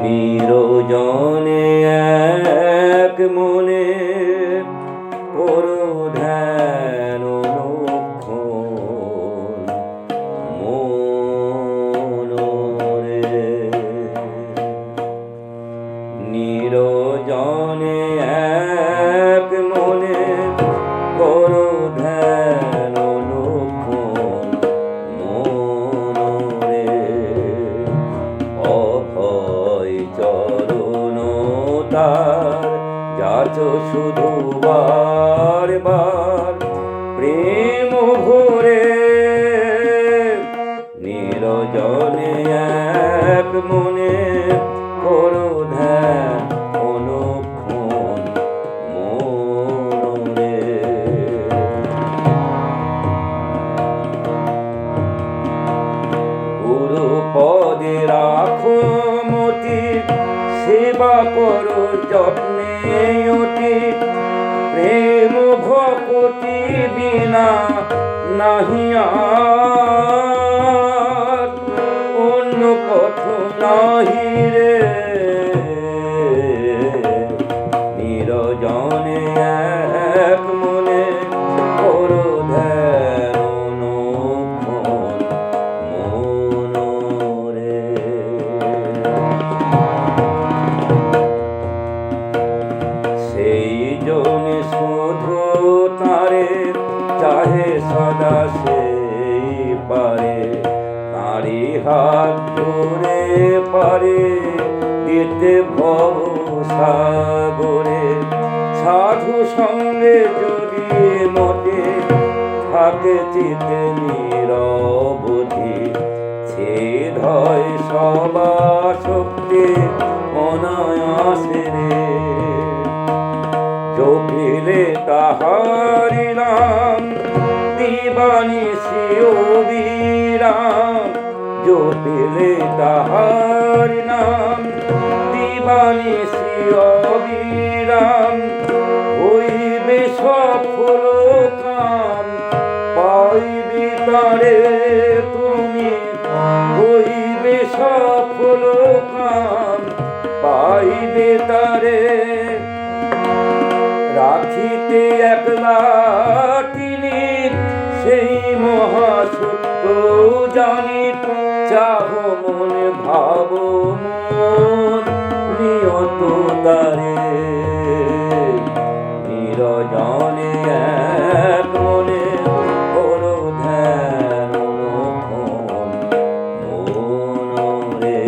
নিরজনে এক মনে করো ধ্যান মনরে। নিরোজনে এক তার যাচ শুধু বার বার প্রেম ভরে নিরজনে এক মনে করো ধ্যান পদে রাখো করো যত্নে অতি প্রেম ভকতি বিনা নাহি শুধু তারে চাহে সদা সেই পারে। নারী হাত ধরে পারে দিতে ভব সাগরে। সাধু সঙ্গে যদি মতে, থাকে চিতে নিরবধি ছেদ হয় সবা শক্তি, অনায়াসে রে। জপিলে তাহারি নাম, দিবানি শিবিরাম জপিলে তাহারি নাম, দিবানি শিবিরাম হইবে সফল কাম, পাইবে তারে তুমি। হইবে সফল কাম, পাইবে তারে লাঠিতে এক লাঠিনি সেই মহাসত্য জানি চাহ মনে ভাব মন নিয়ত তারে। নিরজনে এক মনে মন রে